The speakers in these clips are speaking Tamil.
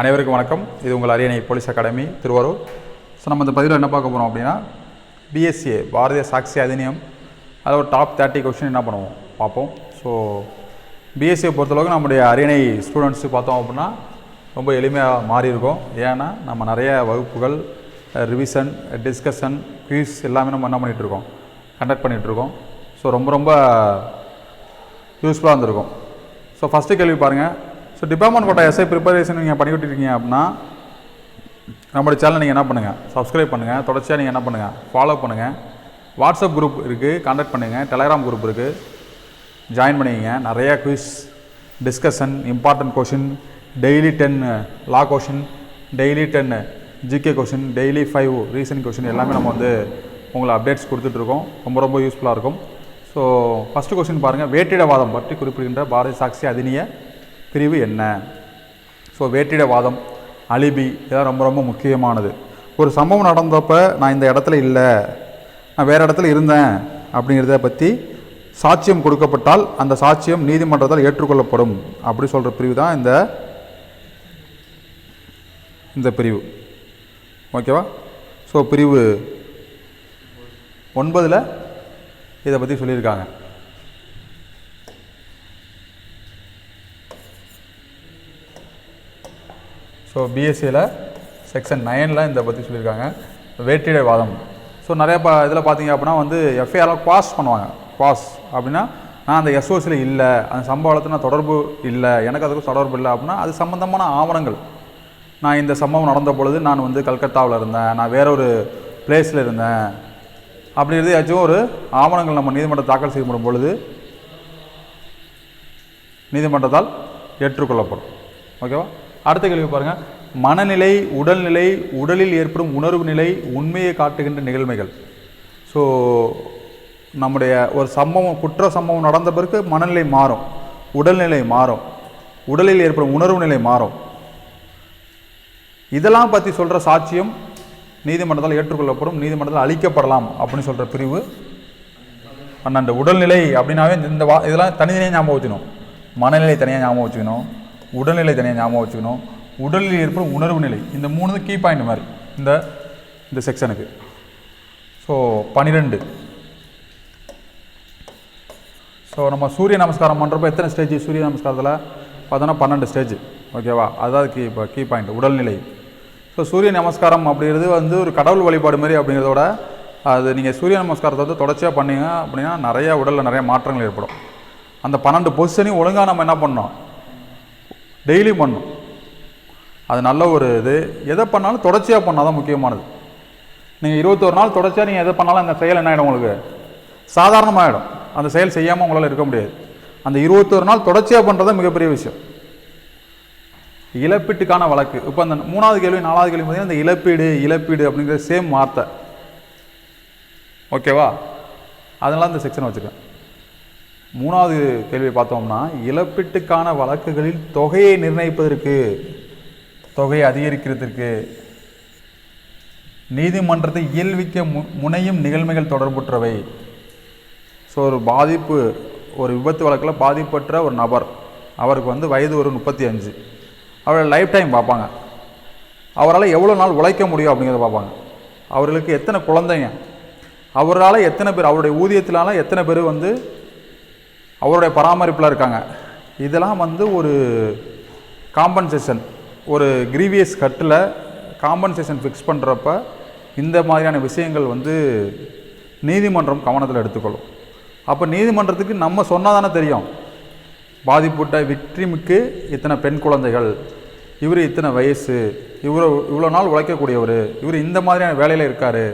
அனைவருக்கும் வணக்கம். இது உங்கள் அரியணை போலீஸ் அகாடமி திருவாரூர். ஸோ நம்ம இந்த பதிவில் என்ன பார்க்க போகிறோம் அப்படின்னா பிஎஸ்சிஏ பாரதிய சாட்சி அதிநியம். அதில் ஒரு டாப் தேர்ட்டி கொஷின் என்ன பண்ணுவோம்? பார்ப்போம். ஸோ பிஎஸ்சியை பொறுத்தளவுக்கு நம்முடைய அரியணை ஸ்டூடெண்ட்ஸுக்கு பார்த்தோம் அப்படின்னா ரொம்ப எளிமையாக மாறி இருக்கும். ஏன்னா நம்ம நிறைய வகுப்புகள் ரிவிஷன் டிஸ்கஷன் குயிஸ் எல்லாமே நம்ம என்ன பண்ணிகிட்டு இருக்கோம்? கண்டக்ட் பண்ணிகிட்டு இருக்கோம். ஸோ ரொம்ப ரொம்ப யூஸ்ஃபுல்லாக இருந்திருக்கும். ஸோ ஃபஸ்ட்டு கேள்வி பாருங்கள் so department quota SI preparation நீங்கள் பண்ணிக்கிட்டு இருக்கீங்க அப்படின்னா நம்மளோட சேனல் நீங்கள் என்ன பண்ணுங்கள் சப்ஸ்கிரைப் பண்ணுங்கள் தொடர்ச்சியாக நீங்கள் என்ன பண்ணுங்கள் ஃபாலோ பண்ணுங்கள் வாட்ஸ்அப் குரூப் இருக்குது கான்டாக்ட் பண்ணுங்கள் டெலகிராம் குரூப் இருக்குது ஜாயின் பண்ணிக்கங்க. நிறையா quiz discussion important question daily ten law question daily ten GK question daily five reason question எல்லாமே நம்ம வந்து உங்களை அப்டேட்ஸ் கொடுத்துட்ருக்கோம் ரொம்ப ரொம்ப யூஸ்ஃபுல்லாக இருக்கும். ஸோ ஃபஸ்ட்டு கொஷின் பாருங்கள் வேட்டிடவாதம் பற்றி குறிப்பிடுகின்ற பாரதி சாட்சி அதினிய பிரிவு என்ன? ஸோ வேட்டிடவாதம் அலிபி இதெல்லாம் ரொம்ப ரொம்ப முக்கியமானது. ஒரு சம்பவம் நடந்தப்போ நான் இந்த இடத்துல இல்லை. நான் வேறு இடத்துல இருந்தேன் அப்படிங்கிறத பற்றி சாட்சியம் கொடுக்கப்பட்டால் அந்த சாட்சியம் நீதிமன்றத்தால் ஏற்றுக்கொள்ளப்படும். அப்படி சொல்கிற பிரிவு தான் இந்த இந்த பிரிவு. ஓகேவா ஸோ பிரிவு ஒன்பதில் இதை பற்றி சொல்லியிருக்காங்க. ஸோ பிஎஸ்சியில் செக்ஷன் நைனில் இந்த பற்றி சொல்லியிருக்காங்க. வேற்றிடை வாதம். ஸோ நிறையா பா இதில் பார்த்தீங்க அப்படின்னா வந்து எஃப்ஐஆரில் குவாஸ் பண்ணுவாங்க. குவாஸ் அப்படின்னா நான் அந்த எஸ்ஓசியில் இல்லை அந்த சம்பவத்தில் நான் தொடர்பு இல்லை எனக்கு அதுக்கும் தொடர்பு இல்லை அப்படின்னா அது சம்மந்தமான ஆவணங்கள். நான் இந்த சம்பவம் நடந்த பொழுது நான் வந்து கல்கத்தாவில் இருந்தேன். நான் வேற ஒரு பிளேஸில் இருந்தேன். அப்படிங்கிறது ஏதாச்சும் ஒரு ஆவணங்கள் நம்ம நீதிமன்றம் தாக்கல் செய்யப்படும் பொழுது நீதிமன்றத்தால் ஏற்றுக்கொள்ளப்படும். ஓகேவா அடுத்த கேள்வி பாருங்கள் மனநிலை உடல்நிலை உடலில் ஏற்படும் உணர்வு நிலை உண்மையை காட்டுகின்ற நிகழ்மைகள். ஸோ நம்முடைய ஒரு சம்பவம் குற்ற சம்பவம் நடந்த பிறகு மனநிலை மாறும். உடல்நிலை மாறும். உடலில் ஏற்படும் உணர்வு நிலை மாறும். இதெல்லாம் பற்றி சொல்கிற சாட்சியம் நீதிமன்றத்தால் ஏற்றுக்கொள்ளப்படும் நீதிமன்றத்தால் அளிக்கப்படலாம் அப்படின்னு சொல்கிற பிரிவு. பன்னெண்டு உடல்நிலை அப்படின்னாவே இந்த வா இதெல்லாம் தனித்தனியாக ஞாபகம் வச்சுக்கணும் மனநிலை தனியாக ஞாபகம் வச்சுக்கணும் உடல்நிலை தனியாக ஞாபகம் வச்சுக்கணும். உடலில் ஏற்படும் உணர்வு நிலை. இந்த மூணு கீ பாயிண்ட் மாதிரி. இந்த இந்த செக்ஷனுக்கு ஸோ பன்னிரெண்டு ஸோ நம்ம சூரிய நமஸ்காரம் பண்ணுறப்ப எத்தனை ஸ்டேஜ் சூரிய நமஸ்காரத்தில் பார்த்தோன்னா பன்னெண்டு ஸ்டேஜ் ஓகேவா அதாவது கீ இப்போ கீ பாயிண்ட் உடல்நிலை. ஸோ சூரிய நமஸ்காரம் அப்படிங்கிறது வந்து ஒரு கடவுள் வழிபாடு மாதிரி அப்படிங்கிறதோட அது நீங்கள் சூரிய நமஸ்காரத்தை வந்து தொடர்ச்சியாக பண்ணீங்க அப்படின்னா நிறையா உடலில் நிறைய மாற்றங்கள் ஏற்படும். அந்த பன்னெண்டு பொசிஷனையும் ஒழுங்காக நம்ம என்ன பண்ணோம் டெய்லி பண்ணும். அது நல்ல ஒரு இது. எதை பண்ணாலும் தொடர்ச்சியாக பண்ணால் தான் முக்கியமானது. நீங்கள் இருபத்தொரு நாள் தொடர்ச்சியாக நீங்கள் எதை பண்ணாலும் அந்த செயல் என்ன ஆகிடும் உங்களுக்கு? சாதாரணமாகிடும் அந்த செயல் செய்யாமல் உங்களால் இருக்க முடியாது. அந்த இருபத்தொரு நாள் தொடர்ச்சியாக பண்ணுறது தான் மிகப்பெரிய விஷயம். இழப்பீட்டுக்கான வழக்கு. இப்போ அந்த மூணாவது கேள்வி நாலாவது கேள்வி பார்த்தீங்கன்னா இந்த இழப்பீடு இழப்பீடு அப்படிங்கிற சேம் வார்த்தை. ஓகேவா அதனால் இந்த செக்ஷன் வச்சுருக்கேன் மூணாவது கேள்வி பார்த்தோம்னா இழப்பீட்டுக்கான வழக்குகளில் தொகையை நிர்ணயிப்பதற்கு தொகையை அதிகரிக்கிறதுக்கு நீதிமன்றத்தை இயல்விக்க மு முனையும் நிகழ்மைகள் தொடர்புற்றவை. ஸோ ஒரு பாதிப்பு ஒரு விபத்து வழக்கில் பாதிப்பற்ற ஒரு நபர் அவருக்கு வந்து வயது ஒரு முப்பத்தி அஞ்சு. அவரோட லைஃப் டைம் பார்ப்பாங்க. அவரால் எவ்வளோ நாள் உழைக்க முடியும் அப்படிங்கிறத பார்ப்பாங்க. அவர்களுக்கு எத்தனை குழந்தைங்க? அவரால் எத்தனை பேர் அவருடைய ஊதியத்தினால எத்தனை பேர் வந்து அவருடைய பராமரிப்பில் இருக்காங்க. இதெல்லாம் வந்து ஒரு காம்பன்சேஷன் ஒரு கிரீவியஸ் கட்டில் காம்பன்சேஷன் ஃபிக்ஸ் பண்ணுறப்ப இந்த மாதிரியான விஷயங்கள் வந்து நீதிமன்றம் கவனத்தில் எடுத்துக்கொள்ளும். அப்போ நீதிமன்றத்துக்கு நம்ம சொன்னால் தானே தெரியும். பாதிப்புட்ட விக்டிமுக்கு இத்தனை பெண் குழந்தைகள் இவர் இத்தனை வயசு இவர் இவ்வளோ நாள் உழைக்கக்கூடியவர் இவர் இந்த மாதிரியான வேலையில் இருக்கார்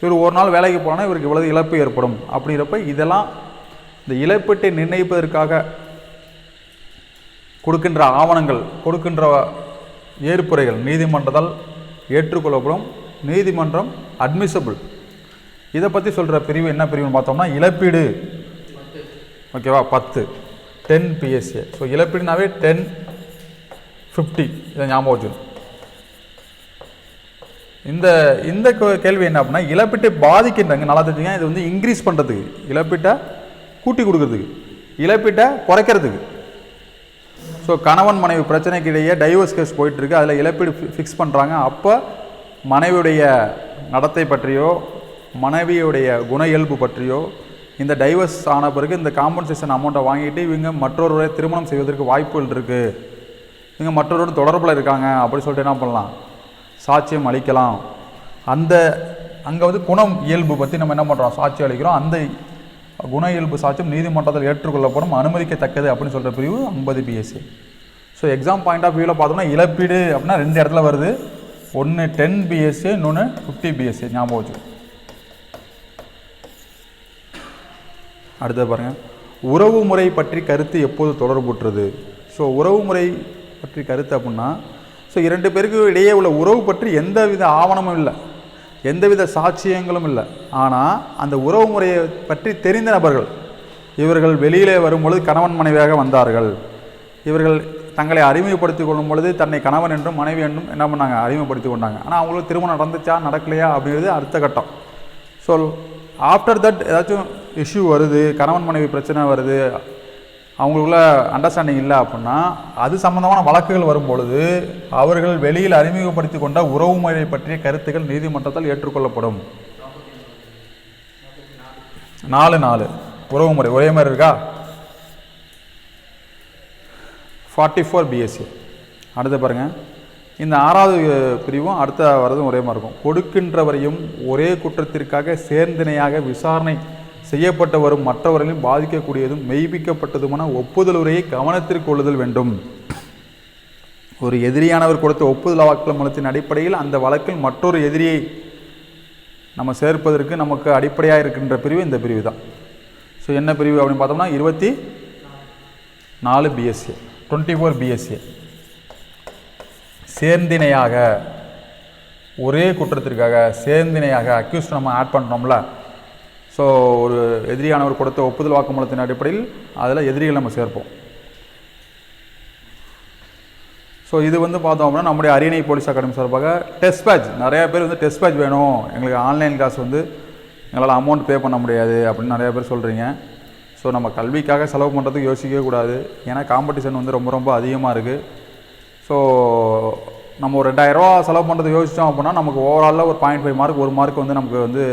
இவர் ஒரு நாள் வேலைக்கு போனால் இவருக்கு இவ்வளவு இழப்பு ஏற்படும் அப்படிங்கிறப்ப இதெல்லாம் இந்த இழப்பீட்டை நிர்ணயிப்பதற்காக கொடுக்கின்ற ஆவணங்கள் கொடுக்கின்ற ஏற்புரைகள் நீதிமன்றத்தால் ஏற்றுக்கொள்ளப்படும் நீதிமன்றம் அட்மிசபிள் இதை பற்றி சொல்கிற பிரிவு என்ன பிரிவுன்னு பார்த்தோம்னா இழப்பீடு. ஓகேவா? பத்து. டென் பிஎஸ்ஏ ஸோ இழப்பீடுனாவே டென் ஃபிஃப்டி இதை ஞாபகம் வச்சுக்கணும். இந்த இந்த கேள்வி என்ன அப்படின்னா இழப்பீட்டை பாதிக்கின்றாங்க நல்லா தெரிஞ்சுங்க இது வந்து இன்க்ரீஸ் பண்ணுறதுக்கு இழப்பீட்டை கூட்டி கொடுக்கறதுக்கு இழப்பீட்டை குறைக்கிறதுக்கு. ஸோ கணவன் மனைவி பிரச்சனைக்கு இடையே டைவர்ஸ் கேஸ் போயிட்டுருக்கு. அதில் இழப்பீடு ஃபிக்ஸ் பண்ணுறாங்க அப்போ மனைவியுடைய நடத்தை பற்றியோ மனைவியுடைய குண இயல்பு பற்றியோ இந்த டைவர்ஸ் ஆன பிறகு இந்த காம்பன்சேஷன் அமௌண்ட்டை வாங்கிட்டு இவங்க மற்றொருவரை திருமணம் செய்வதற்கு வாய்ப்புகள் இருக்குது இவங்க மற்றொருவரும் தொடர்பில் இருக்காங்க. அப்படி சொல்லிட்டு என்ன பண்ணலாம்? சாட்சியம் அளிக்கலாம். அந்த அங்கே வந்து குணம் இயல்பு பற்றி நம்ம என்ன பண்ணுறோம் சாட்சி அளிக்கிறோம். அந்த குண இயல்பு சாட்சியம் நீதிமன்றத்தில் ஏற்றுக்கொள்ளப்படும் அனுமதிக்கத்தக்கது அப்படின்னு சொல்கிற பிரிவு ஐம்பது BSC so exam point of வியூவில் பார்த்தோம்னா இழப்பீடு அப்படின்னா ரெண்டு இடத்துல வருது. ஒன்று டென் பிஎஸ்சி இன்னொன்று ஃபிஃப்டி பிஎஸ்சி ஞாபகம் வச்சு அடுத்தது பாருங்கள் உறவு முறை பற்றி கருத்து எப்போது தொடர்புற்றது? ஸோ உறவு முறை பற்றி கருத்து அப்படின்னா ஸோ இரண்டு பேருக்கு இடையே உள்ள உறவு பற்றி எந்த வித ஆவணமும் இல்லை. எந்தவித சாட்சியங்களும் இல்லை. ஆனால் அந்த உறவு முறையை பற்றி தெரிந்த நபர்கள் இவர்கள் வெளியிலே வரும்பொழுது கணவன் மனைவியாக வந்தார்கள். இவர்கள் தங்களை அறிமுகப்படுத்திக் கொள்ளும் பொழுது தன்னை கணவன் என்றும் மனைவி என்றும் என்ன பண்ணாங்க? அறிமுகப்படுத்தி கொண்டாங்க. ஆனால் அவங்களுக்கு திருமணம் நடந்துச்சா நடக்கலையா அப்படிங்கிறது அடுத்த கட்டம். ஸோ ஆஃப்டர் தட் ஏதாச்சும் இஷ்யூ வருது கணவன் மனைவி பிரச்சனை வருது அவங்களுக்குள்ள அண்டர்ஸ்டாண்டிங் இல்லை அப்படின்னா அது சம்பந்தமான வழக்குகள் வரும்பொழுது அவர்கள் வெளியில் அறிமுகப்படுத்தி கொண்ட உறவு முறை பற்றிய கருத்துக்கள் நீதிமன்றத்தால் ஏற்றுக்கொள்ளப்படும். நாலு நாலு. உறவு முறை. ஒரே மாதிரி இருக்கா? ஃபார்ட்டி ஃபோர் பிஎஸ்சி அடுத்து பாருங்கள் இந்த ஆறாவது பிரிவும் அடுத்த வரதும் ஒரே மாதிரி இருக்கும். கொடுக்கின்றவரையும் ஒரே குற்றத்திற்காக சேர்ந்திணையாக விசாரணை செய்யப்பட்டு வரும் மற்றவர்களையும் பாதிக்கக்கூடியதும் மெய்ப்பிக்கப்பட்டதுமான ஒப்புதல் உரையை கவனத்திற்கு கொள்ளுதல் வேண்டும். ஒரு எதிரியானவர் கொடுத்த ஒப்புதல் வாக்குமூலத்தின் அடிப்படையில் அந்த வழக்கில் மற்றொரு எதிரியை நம்ம சேர்ப்பதற்கு நமக்கு அடிப்படையாக இருக்கின்ற பிரிவு இந்த பிரிவு தான். ஸோ என்ன பிரிவு அப்படின்னு பார்த்தோம்னா இருபத்தி நாலு பிஎஸ்சி டுவெண்ட்டி ஃபோர் பிஎஸ்சி சேர்ந்தினையாக ஒரே குற்றத்திற்காக சேர்ந்தினையாக அக்யூஸ்ட் நம்ம ஆட் பண்ணுறோம்ல ஸோ ஒரு எதிரியானவர் கொடுத்த ஒப்புதல் வாக்குமூலத்தின் அடிப்படையில் அதில் எதிரிகள் நம்ம சேர்ப்போம். ஸோ இது வந்து பார்த்தோம் அப்படின்னா நம்முடைய அரியணை போலீஸ் அகாடமி சார்பாக டெஸ்ட் பேட்ச் நிறையா பேர் வந்து டெஸ்ட் பேட்ச் வேணும். எங்களுக்கு ஆன்லைன் கிளாஸ் வந்து எங்களால் அமௌண்ட் பே பண்ண முடியாது அப்படின்னு நிறையா பேர் சொல்கிறீங்க ஸோ நம்ம கல்விக்காக செலவு பண்ணுறதுக்கு யோசிக்கவே கூடாது. ஏன்னா காம்படிஷன் வந்து ரொம்ப ரொம்ப அதிகமாக இருக்குது ஸோ நம்ம ஒரு ரெண்டாயிரரூவா செலவு பண்ணுறதுக்கு யோசித்தோம் அப்படின்னா நமக்கு ஓவராலில் ஒரு பாயிண்ட் ஃபைவ் மார்க் ஒரு மார்க் வந்து நமக்கு வந்து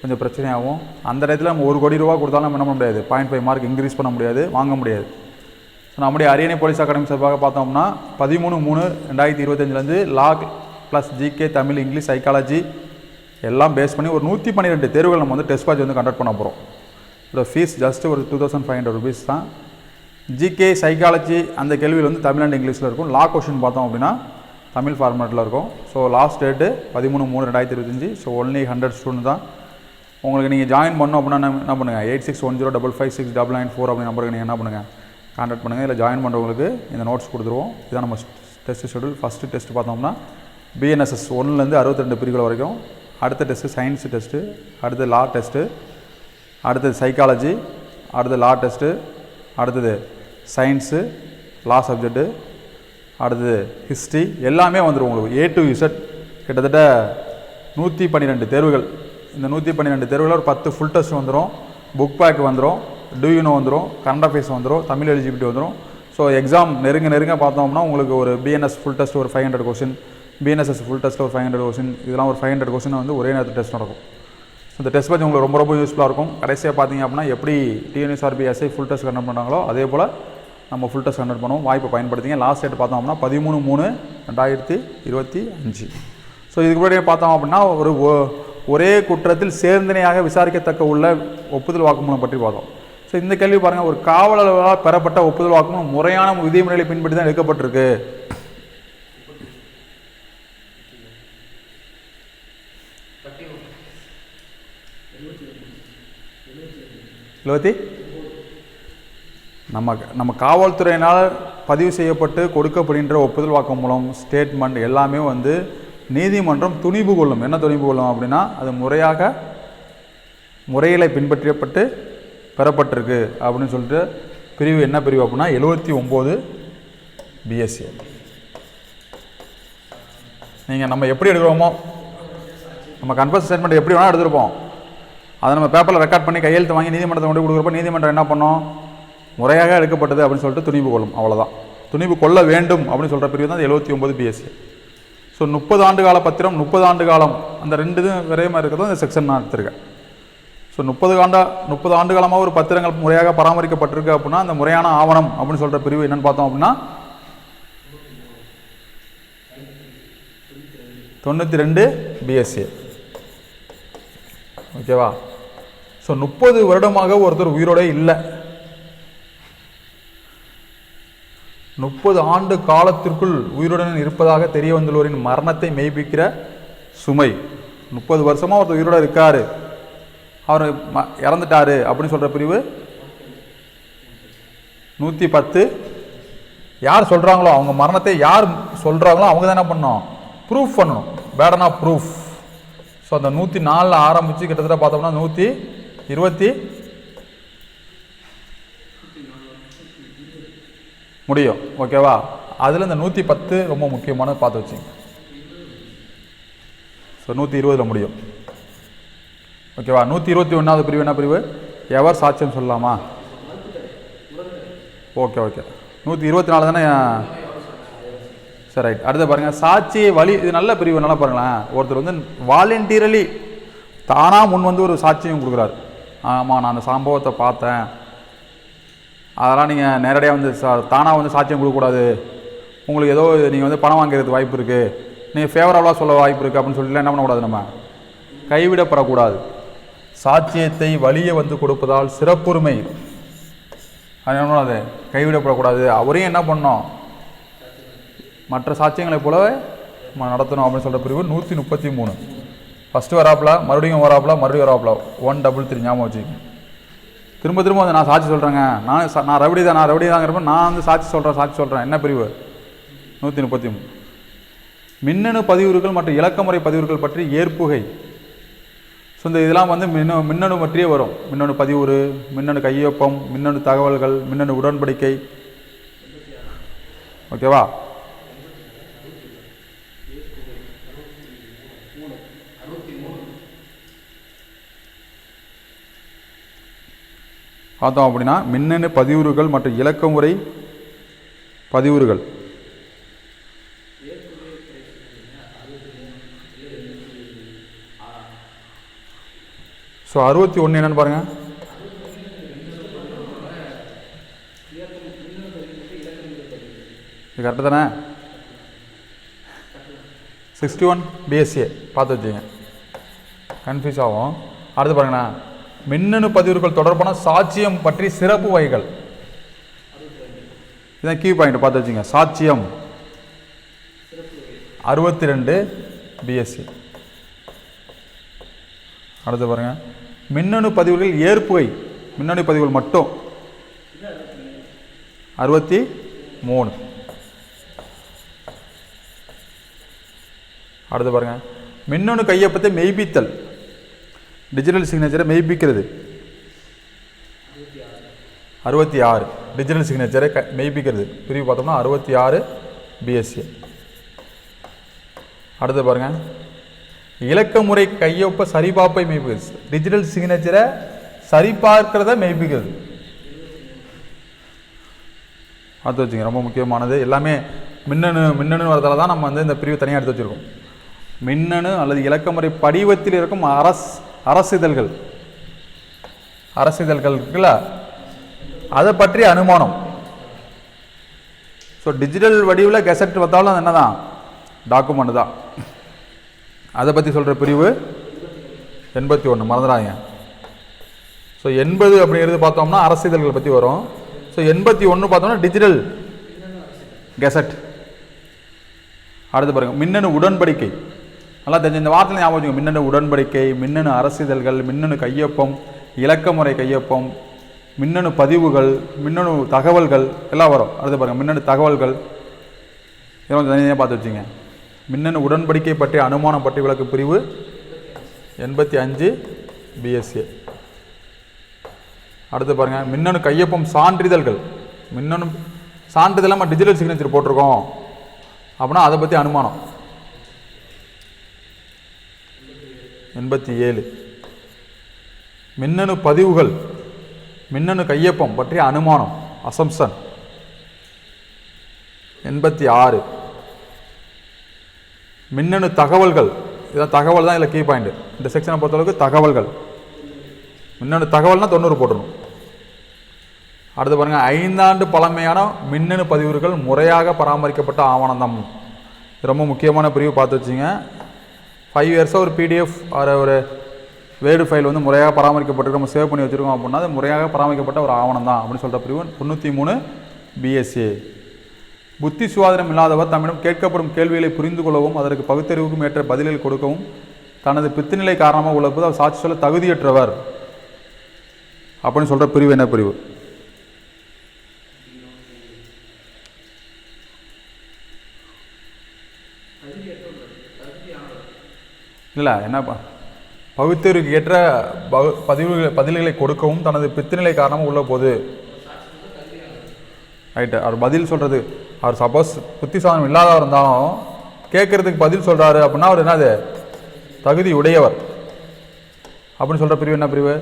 கொஞ்சம் பிரச்சனையாகும். அந்த இடத்துல நம்ம ஒரு கோடி ரூபா கொடுத்தாலும் நம்ம என்ன பண்ண முடியாது? பாயிண்ட் ஃபைவ் மார்க் இன்க்ரீஸ் பண்ண முடியாது வாங்க முடியாது. ஸோ நம்முடைய அரியணை போலீஸ் அகாடமி சார்பாக பார்த்தோம்னா பதிமூணு மூணு ரெண்டாயிரத்தி இருபத்தஞ்சிலேருந்து law plus GK Tamil English psychology எல்லாம் பேஸ் பண்ணி ஒரு நூற்றி பன்னிரெண்டு தேர்வுகள் நம்ம வந்து டெஸ்ட் பேட்ச் வந்து கண்டக்ட் பண்ண போகிறோம் இதோட ஃபீஸ் ஜஸ்ட் ஒரு two thousand five hundred rupees தான். ஜிகே சைக்காலஜி அந்த கேள்வியில் வந்து தமிழ் அண்ட் இங்கிலீஷில் இருக்கும். லா கொஷின் பார்த்தோம் அப்படின்னா தமிழ் ஃபார்மேட்டில் இருக்கும். ஸோ லாஸ்ட் டேட்டு பதிமூணு மூணு ரெண்டாயிரத்தி இருபத்தஞ்சி. ஸோ ஒன்லி ஹண்ட்ரட் ஸ்டூடெண்ட் தான். உங்களுக்கு நீங்கள் ஜாயின் பண்ணோம் அப்படின்னா என்ன- என்ன பண்ணுங்கள் eight six one zero double five six double nine four அப்படி நம்பருக்கு நீங்கள் என்ன பண்ணுங்கள் கான்டாக்ட் பண்ணுங்கள் இல்லை ஜாயின் பண்ணுறவங்களுக்கு இந்த நோட்ஸ் கொடுத்துருவோம். இதான் நம்ம டெஸ்ட் ஷெடியூல் ஃபஸ்ட்டு டெஸ்ட் பார்த்தோம்னா பிஎன்எஸ்எஸ் ஒன்றுலேருந்து அறுபத்திரெண்டு பிரிவுகள் வரைக்கும். அடுத்த டெஸ்ட்டு சயின்ஸ் டெஸ்ட்டு அடுத்து லா டெஸ்ட்டு அடுத்தது சைக்காலஜி அடுத்தது லா டெஸ்ட்டு அடுத்தது சயின்ஸு லா சப்ஜெக்ட்டு அடுத்தது ஹிஸ்ட்ரி எல்லாமே வந்துடும் உங்களுக்கு. ஏ டு இசட் கிட்டத்தட்ட நூற்றி பன்னிரெண்டு தேர்வுகள். இந்த நூற்றி பன்னிரெண்டு தெருவில் ஒரு பத்து ஃபுல் டெஸ்ட் வந்துடும் புக் பேக் வந்துடும் டூயூனோ வந்துடும் கரண்ட் அஃபேர்ஸ் வந்துடும் தமிழ் எலிஜிபிலிட்டி வந்துடும் ஸோ எக்ஸாம் நெருங்க நெருங்க பார்த்தோம்னா உங்களுக்கு ஒரு பிஎன்எஸ் ஃபுல் டெஸ்ட் ஒரு five hundred question BNSS full test ஒரு ஃபைவ் ஹண்ட்ரட் கொஸ்டின் இதெல்லாம் ஒரு ஃபைவ் ஹண்ட்ரட் கொஸ்டின் வந்து ஒரே நேரத்தில் டெஸ்ட் நடக்கும். இந்த டெஸ்ட் பற்றி உங்களுக்கு ரொம்ப ரொம்ப யூஸ்ஃபுல்லாக இருக்கும். கடைசியாக பார்த்தீங்க அப்படின்னா எப்படி TNSRB SI full test conduct பண்ணாங்களோ அதே போல் நம்ம ஃபுல் டெஸ்ட் கண்டக்ட் பண்ணுவோம். வாய்ப்பை பயன்படுத்திங்க. லாஸ்ட் டேட் பார்த்தோம் அப்படின்னா பதிமூணு மூணு ரெண்டாயிரத்தி இருபத்தி அஞ்சு. ஸோ இதுக்கு முன்னாடியே பார்த்தோம் அப்படின்னா ஒரு ஒரே குற்றத்தில் சேர்ந்தனையாக விசாரிக்கத்தக்க உள்ள ஒப்புதல் வாக்குமூலம் பற்றி பார்த்தோம். ஸோ இந்த கேள்வி பாருங்கள் ஒரு காவலர்களால் பெறப்பட்ட ஒப்புதல் வாக்குமூலம் முறையான விதிமுறைகளை பின்பற்றி தான் எடுக்கப்பட்டிருக்கு. எழுபத்தி நம்ம நம்ம காவல்துறையினால் பதிவு செய்யப்பட்டு கொடுக்கப்படுகின்ற ஒப்புதல் வாக்குமூலம் ஸ்டேட்மெண்ட் எல்லாமே வந்து நீதிமன்றம் துணிவு கொள்ளும். என்ன துணிவு கொள்ளும் அப்படின்னா அது முறையாக முறையில் பின்பற்றப்பட்டு பெறப்பட்டிருக்கு அப்படின்னு சொல்லிட்டு பிரிவு என்ன பிரிவு அப்படின்னா எழுபத்தி ஒம்பது பிஎஸ்சி நீங்கள் நம்ம எப்படி எடுக்கிறோமோ நம்ம கன்ஃபர்ஸ் ஸ்டேட்மெண்ட் எப்படி வேணால் எடுத்திருப்போம். அதை நம்ம பேப்பரில் ரெக்கார்ட் பண்ணி கையெழுத்து வாங்கி நீதிமன்றத்தை கொண்டு கொடுக்குறப்ப நீதிமன்றம் என்ன பண்ணோம்? முறையாக எடுக்கப்பட்டது அப்படின்னு சொல்லிட்டு துணிவு கொள்ளும். அவ்வளோதான் துணிவு கொள்ள வேண்டும் அப்படின்னு சொல்கிற பிரிவு தான் எழுபத்தி ஒம்பது பிஎஸ்சி ஸோ முப்பது ஆண்டு கால பத்திரம் முப்பது ஆண்டு காலம் அந்த ரெண்டு இதுவும் ஒரே மாதிரி இருக்கிறதும் இந்த செக்ஷன் நான் எடுத்திருக்கேன். ஸோ முப்பது ஆண்டா முப்பது ஆண்டு காலமாக ஒரு பத்திரங்கள் முறையாக பராமரிக்கப்பட்டிருக்கு அப்படின்னா அந்த முறையான ஆவணம் அப்படின்னு சொல்கிற பிரிவு என்னென்னு பார்த்தோம் அப்படின்னா தொண்ணூற்றி ரெண்டு பிஎஸ்சி ஓகேவா ஸோ முப்பது வருடமாக ஒருத்தர் உயிரோடே இல்லை. முப்பது ஆண்டு காலத்திற்குள் உயிருடன் இருப்பதாக தெரிய வந்துள்ளோரின் மரணத்தை மெய்ப்பிக்கிற சுமை. முப்பது வருஷமாக ஒருத்தர் உயிரோடு இருக்கார். அவர் ம இறந்துட்டாரு அப்படின்னு சொல்கிற பிரிவு? நூற்றி பத்து. யார் சொல்கிறாங்களோ அவங்க மரணத்தை யார் சொல்கிறாங்களோ அவங்க தான் என்ன பண்ணணும்? ப்ரூஃப் பண்ணணும். பேடனா ப்ரூஃப் ஸோ அந்த நூற்றி நாலில் ஆரம்பித்து கிட்டத்தட்ட பார்த்தோம்னா நூற்றி இருபத்தி முடியும் ஓகேவா? அதில் இந்த நூற்றி பத்து ரொம்ப முக்கியமானது பார்த்து வச்சுங்க. ஸோ நூற்றி இருபதில் முடியும். ஓகேவா? நூற்றி இருபத்தி ஒன்றாவது பிரிவு என்ன பிரிவு? எவர் சாட்சியம் சொல்லலாமா? Okay okay. நூற்றி இருபத்தி நாலு தானே? சரி ரைட் அடுத்து பாருங்கள் சாட்சி வழி இது நல்ல பிரிவு. நல்லா பாருங்களேன். ஒருத்தர் வந்து வாலண்டியரலி தானாக முன் வந்து ஒரு சாட்சியம் கொடுக்குறாரு. ஆமாம் நான் அந்த சம்பவத்தை பார்த்தேன். அதெல்லாம் நீங்கள் நேரடியாக வந்து சா தானாக வந்து சாட்சியம் கொடுக்கக்கூடாது. உங்களுக்கு ஏதோ நீங்கள் வந்து பணம் வாங்கிறதுக்கு வாய்ப்பு இருக்குது நீங்கள் ஃபேவரபுளாக சொல்ல வாய்ப்பு இருக்குது அப்படின்னு சொல்லிட்டு என்ன பண்ணக்கூடாது நம்ம? கைவிடப்படக்கூடாது. சாட்சியத்தை வழியே வந்து கொடுப்பதால் சிறப்புரிமை. அது என்ன அது கைவிடப்படக்கூடாது. அவரையும் என்ன பண்ணோம் மற்ற சாட்சியங்களைப் போலவே நம்ம நடத்தணும் அப்படின்னு சொல்கிற பிரிவு நூற்றி முப்பத்தி மூணு. ஃபஸ்ட்டு வராப்புல மறுபடியும் வராப்பில் மறுபடியும் வராப்புல. ஒன் டபுள் த்ரீ ஞாபகம் வச்சுக்கோங்க. திரும்ப திரும்ப வந்து நான் சாட்சி சொல்கிறேங்க நான் சா- நான் ரவுடி தான் நான் ரவுடி தாங்கிறப்ப நான் வந்து சாட்சி சொல்கிறேன் சாட்சி சொல்கிறேன் என்ன பிரிவு? நூற்றி முப்பத்தி மூணு. மின்னணு பதிவுகள் மற்றும் இலக்கமுறை பதிவுகள் பற்றி ஏற்புகை. ஸோ இந்த இதெல்லாம் வந்து மின்ன மின்னணு பற்றியே வரும். மின்னணு பதிவுறு மின்னணு கையொப்பம் மின்னணு தகவல்கள் மின்னணு உடன்படிக்கை. ஓகேவா? பார்த்தோம் அப்படின்னா மின்னணு பதிவுறுகள் மற்றும் இலக்க முறை பதிவுறுகள் ஸோ அறுபத்தி ஒன்று என்னென்னு பாருங்க. இது கரெக்டு தானே? சிக்ஸ்டி ஒன் பிஎஸ்சி பார்த்து வச்சுங்க கன்ஃபியூஸ் ஆகும். அடுத்து பாருங்கண்ணா. மின்னணு பதிவுகள் தொடர்பான சாட்சியம் பற்றி சிறப்பு வகைகள். இதான் கீ பாயிண்ட் பார்த்து வச்சுங்க. சாட்சியம். அறுபத்தி ரெண்டு பிஎஸ்சி அடுத்து பாருங்கள் மின்னணு பதிவுகள் ஏற்புகை. மின்னணு பதிவுகள் மட்டும். அறுபத்தி மூணு அடுத்து பாருங்கள் மின்னணு கையொப்பத்தை மெய்ப்பித்தல். டிஜிட்டல் சிக்னேச்சரை மெய்ப்பிக்கிறது அறுபத்தி ஆறு. டிஜிட்டல் சிக்னேச்சரை க மெய்ப்பிக்கிறது பிரிவு பார்த்தோம்னா அறுபத்தி ஆறு பிஎஸ்சி அடுத்து பாருங்க. இலக்கமுறை கையொப்ப சரிபார்ப்பை மெய்ப்பிக்கிறது டிஜிட்டல் சிக்னேச்சரை சரிபார்க்கிறத மெய்ப்பிக்கிறது பார்த்து வச்சுங்க ரொம்ப முக்கியமானது. எல்லாமே மின்னணு மின்னணு வரதால தான் நம்ம வந்து இந்த பிரிவு தனியாக எடுத்து வச்சுருக்கோம். மின்னணு அல்லது இலக்கமுறை படிவத்தில் இருக்கும் அரசு அரசிதழ்கள். அரசிதழ்கள் இருக்குல்ல? அதை பற்றிய அனுமானம். ஸோ டிஜிட்டல் வடிவில் கெசட் வந்தாலும் அது என்னதான்? டாக்குமெண்ட் தான். அதை பற்றி சொல்கிற பிரிவு எண்பத்தி ஒன்று மறந்துடாங்க ஸோ எண்பது அப்படிங்கிறது பார்த்தோம்னா அரசிதழ்களை பற்றி வரும். ஸோ எண்பத்தி ஒன்று பார்த்தோம்னா டிஜிட்டல் கெசட் அடுத்து பாருங்கள் மின்னணு உடன்படிக்கை. நல்லா தெரிஞ்ச இந்த வார்த்தையில் ஞாபகம் மின்னணு உடன்படிக்கை மின்னணு அரசிதழ்கள் மின்னணு கையொப்பம் இலக்கமுறை கையொப்பம் மின்னணு பதிவுகள் மின்னணு தகவல்கள் எல்லாம் வரும். அடுத்து பாருங்க மின்னணு தகவல்கள். இதெல்லாம் கொஞ்சம் தனியாக பார்த்து வச்சுங்க மின்னணு உடன்படிக்கை பற்றிய அனுமானம் பற்றி விளக்கு பிரிவு எண்பத்தி அஞ்சு பிஎஸ்சி அடுத்து பாருங்கள் மின்னணு கையொப்பம் சான்றிதழ்கள். மின்னணு சான்றிதழ் நம்ம டிஜிட்டல் சிக்னேச்சர் போட்டிருக்கோம். அப்படின்னா அதை பற்றி அனுமானம். எண்பத்தி ஏழு. மின்னணு பதிவுகள் மின்னணு கையொப்பம் பற்றிய அனுமானம் அசம்சன். எண்பத்தி ஆறு. மின்னணு தகவல்கள் இதான் தகவல் தான் இதில் கீ பாயிண்ட் இந்த செக்ஷனை பொறுத்தளவுக்கு தகவல்கள். மின்னணு தகவல்னால் தொண்ணூறு போட்டுருணும் அடுத்து பாருங்க ஐந்தாண்டு பழமையான மின்னணு பதிவுகள் முறையாக பராமரிக்கப்பட்ட ஆவணம் தான். ரொம்ப முக்கியமான பிரிவு பார்த்து வச்சுங்க. ஃபைவ் இயர்ஸாக ஒரு பிடிஎஃப் ஒரு வேர்டு ஃபைல் வந்து முறையாக பராமரிக்கப்பட்டு நம்ம சேவ் பண்ணி வச்சுருக்கோம் அப்படின்னா அது முறையாக பராமரிக்கப்பட்ட ஒரு ஆவணம் தான் அப்படின்னு சொல்கிற பிரிவு. தொண்ணூற்றி மூணு பிஎஸ்சி புத்தி சுவாதனம் இல்லாதவர் தம்மிடம் கேட்கப்படும் கேள்விகளை புரிந்து கொள்ளவும் அதற்கு பகுத்தறிவுக்கும் ஏற்ற பதில்கள் கொடுக்கவும் தனது பித்துநிலை காரணமாக உள்ளபோது அவர் சாட்சி சொல்ல தகுதியற்றவர் அப்படின்னு சொல்கிற பிரிவு என்ன பிரிவு? இல்லை என்னப்பா பகுத்தறிவுக்கு ஏற்ற பகு பதிவுகளை பதில்களை கொடுக்கவும் தனது பித்துநிலை காரணமாக உள்ள போது. ரைட்டு அவர் பதில் சொல்கிறது அவர் சப்போஸ் புத்தி சாதனம் இல்லாதவர் இருந்தாலும் கேட்குறதுக்கு பதில் சொல்கிறாரு அப்படின்னா அவர் என்னது? தகுதி உடையவர். அப்படின்னு சொல்கிற பிரிவு என்ன பிரிவு?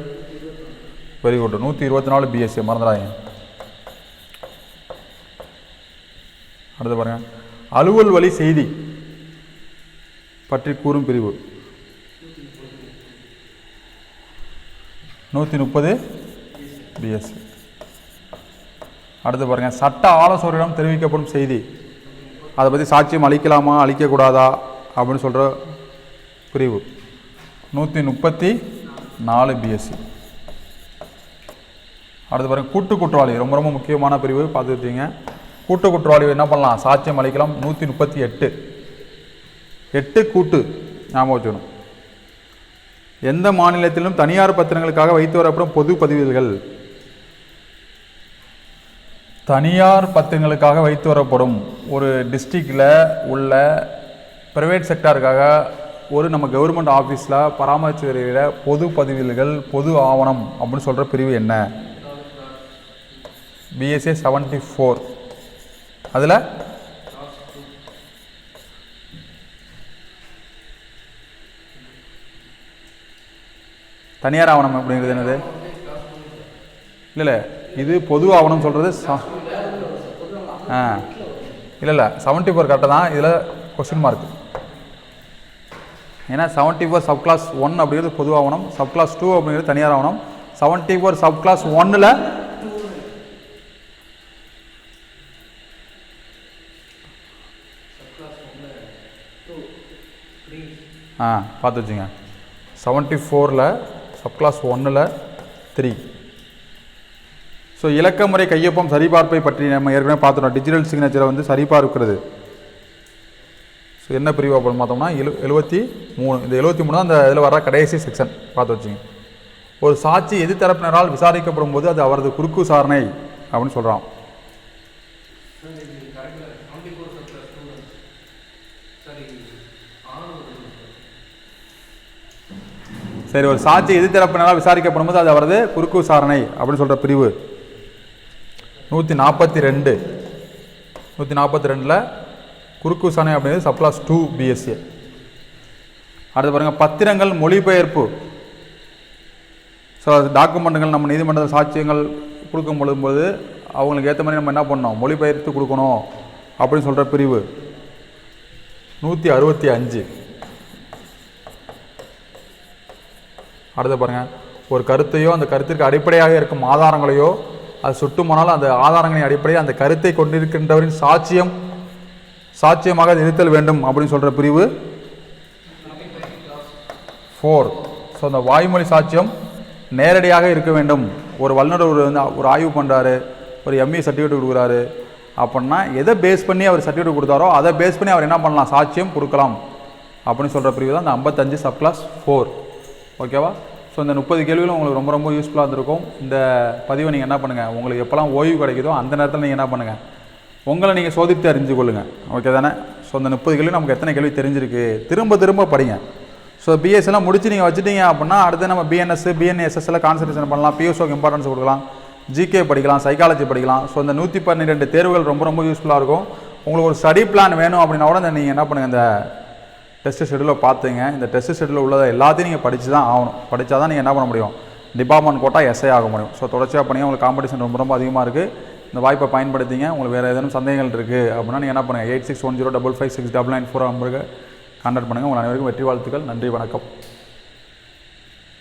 வெரி குட் நூற்றி இருபத்தி நாலு பிஎஸ்சி மறந்துடாதீங்க. அடுத்து பாருங்கள் அலுவல் வழி செய்தி பற்றி கூறும் பிரிவு. நூற்றி முப்பது பிஎஸ்சி அடுத்து பாருங்கள் சட்ட ஆலோசகரிடம் தெரிவிக்கப்படும் செய்தி. அதை பற்றி சாட்சியம் அளிக்கலாமா அளிக்கக்கூடாதா அப்படின்னு சொல்கிற பிரிவு. நூற்றி முப்பத்தி நாலு பிஎஸ்சி அடுத்து பாருங்கள் கூட்டு குற்றவாளி ரொம்ப ரொம்ப முக்கியமான பிரிவு பார்த்துருக்கீங்க கூட்டு குற்றவாளி என்ன பண்ணலாம்? சாட்சியம் அளிக்கலாம். நூற்றி முப்பத்தி எட்டு. எட்டு கூட்டு ஞாபகம் வச்சுக்கணும். எந்த மாநிலத்திலும் தனியார் பத்திரங்களுக்காக வைத்து வரப்படும் பொது பதிவுகள்? தனியார் பத்திரங்களுக்காக வைத்து வரப்படும் ஒரு டிஸ்ட்ரிக்டில் உள்ள ப்ரைவேட் செக்டாருக்காக ஒரு நம்ம கவர்மெண்ட் ஆஃபீஸில் பராமரித்து வருகிற பொது பதிவுகள் பொது ஆவணம் அப்படின்னு சொல்கிற பிரிவு என்ன? பிஎஸ்ஏ செவன்ட்டி ஃபோர் அதில் தனியார் ஆவணம் அப்படிங்கிறது என்னது? இல்லை இல்லை இது பொது ஆவணம் சொல்கிறது ஆ இல்லை இல்லை செவன்ட்டி ஃபோர் கரெக்டாக தான். இதில் கொஸ்டின் மார்க் ஏன்னா seventy four sub class one அப்படிங்கிறது பொது ஆவணம் சப் கிளாஸ் டூ அப்படிங்கிறது தனியார் ஆவணம் செவன்ட்டி ஃபோர் சப் கிளாஸ் ஒன்னில் ஆ பார்த்து வச்சுங்க. செவன்ட்டி ஃபோரில் சப் கிளாஸ் ஒன்னில் த்ரீ ஸோ இலக்கமுறை கையொப்பம் சரிபார்ப்பை பற்றி நம்ம ஏற்கனவே பார்த்துட்டோம். டிஜிட்டல் சிக்னேச்சரை வந்து சரிபார்க்கிறது. ஸோ என்ன பிரிவு அப்படின்னு பார்த்தோம்னா எழு எழுபத்தி மூணு. இந்த எழுபத்தி மூணு தான் அந்த இதில் வர கடைசி செக்ஷன் பார்த்து வச்சுங்க. ஒரு சாட்சி எது தரப்பினரால் விசாரிக்கப்படும் போது அது அவரது குறுக்கு விசாரணை அப்படின்னு சொல்கிறான் சரி ஒரு சாட்சி எது தரப்பினரால் விசாரிக்கப்படும் போது அது அவரது குறுக்கு விசாரணை அப்படின்னு சொல்கிற பிரிவு. நூற்றி நாற்பத்தி ரெண்டு நூற்றி நாற்பத்தி ரெண்டில் குறுக்கு விசாரணை அப்படிங்கிறது சப்ளாஸ் டூ பிஎஸ்சி அடுத்து பாருங்கள் பத்திரங்கள் மொழிபெயர்ப்பு. ஸோ டாக்குமெண்ட்டுகள் நம்ம நீதிமன்ற சாட்சியங்கள் கொடுக்கும் பொழுது அவங்களுக்கு ஏற்ற மாதிரி நம்ம என்ன பண்ணோம் மொழிபெயர்த்து கொடுக்கணும் அப்படின்னு சொல்கிற பிரிவு. நூற்றி அறுபத்தி அஞ்சு. அடுத்து பாருங்கள் ஒரு கருத்தையோ அந்த கருத்திற்கு அடிப்படையாக இருக்கும் ஆதாரங்களையோ அது சுட்டுமானால் அந்த ஆதாரங்களின் அடிப்படையில் அந்த கருத்தை கொண்டிருக்கின்றவரின் சாட்சியம் சாட்சியமாக அது இருத்தல் வேண்டும் அப்படின்னு சொல்கிற பிரிவு. ஃபோர் ஸோ அந்த வாய்மொழி சாட்சியம் நேரடியாக இருக்க வேண்டும். ஒரு வல்லுநர் ஒரு வந்து ஒரு ஆய்வு பண்ணுறாரு ஒரு எம்இ சர்டிஃபிகேட் கொடுக்குறாரு அப்படின்னா எதை பேஸ் பண்ணி அவர் சர்டிஃபிகேட் கொடுத்தாரோ அதை பேஸ் பண்ணி அவர் என்ன பண்ணலாம்? சாட்சியம் கொடுக்கலாம். அப்படின்னு சொல்கிற பிரிவு தான் அந்த ஐம்பத்தஞ்சு சப் கிளாஸ் ஃபோர் ஓகேவா? ஸோ இந்த முப்பது கேள்விகளும் உங்களுக்கு ரொம்ப ரொம்ப யூஸ்ஃபுல்லாக இருந்திருக்கும். இந்த பதிவை நீங்கள் என்ன பண்ணுங்கள் உங்களுக்கு எப்போல்லாம் ஓய்வு கிடைக்குதோ அந்த நேரத்தில் நீங்கள் என்ன பண்ணுங்கள் உங்களை நீங்கள் சோதித்து அறிஞ்சு கொள்ளுங்கள் ஓகே தானே? ஸோ அந்த முப்பது கேள்வி நமக்கு எத்தனை கேள்வி தெரிஞ்சிருக்கு? திரும்ப திரும்ப படிங்க. ஸோ பிஎஸ் முடிச்சு நீங்கள் வச்சுட்டீங்க அப்படின்னா அடுத்து நம்ம பிஎன்எஸ் பிஎன்எஸ்எஸ் கான்சன்ட்ரேஷன் பண்ணலாம். பிஎஸ்ஓக்கு இம்பார்ட்டன்ஸ் கொடுக்கலாம். ஜிகே படிக்கலாம் சைக்காலஜி படிக்கலாம். ஸோ இந்த நூற்றி பன்னிரெண்டு தேர்வுகள் ரொம்ப ரொம்ப யூஸ்ஃபுல்லாக இருக்கும். உங்களுக்கு ஒரு ஸ்டடி பிளான் வேணும் அப்படின்னா கூட நீங்கள் என்ன பண்ணுங்கள் இந்த டெஸ்ட் ஷெடியூலை பார்த்துங்க. இந்த டெஸ்ட் ஷெடியூலில் உள்ளதை எல்லாத்தையும் நீங்கள் படித்து தான் ஆகணும். படித்தா தான் நீங்கள் என்ன பண்ண முடியும்? டிபார்ட்மெண்ட் கோட்டா எஸ்ஐ ஆக முடியும். ஸோ தொடர்ச்சியாக பண்ணி உங்களுக்கு காம்படிஷன் ரொம்ப ரொம்ப அதிகமாக இருக்குது இந்த வாய்ப்பை பயன்படுத்திங்க. உங்களுக்கு வேறு ஏதேனும் சந்தேகங்கள் இருக்குது அப்படின்னா நீங்கள் என்ன பண்ணுங்கள் eight six one zero double five six double nine four நம்பருக்கு கான்டாக்ட் பண்ணுங்கள் உங்கள் அனைவருக்கும் வெற்றி வாழ்த்துக்கள். நன்றி வணக்கம்.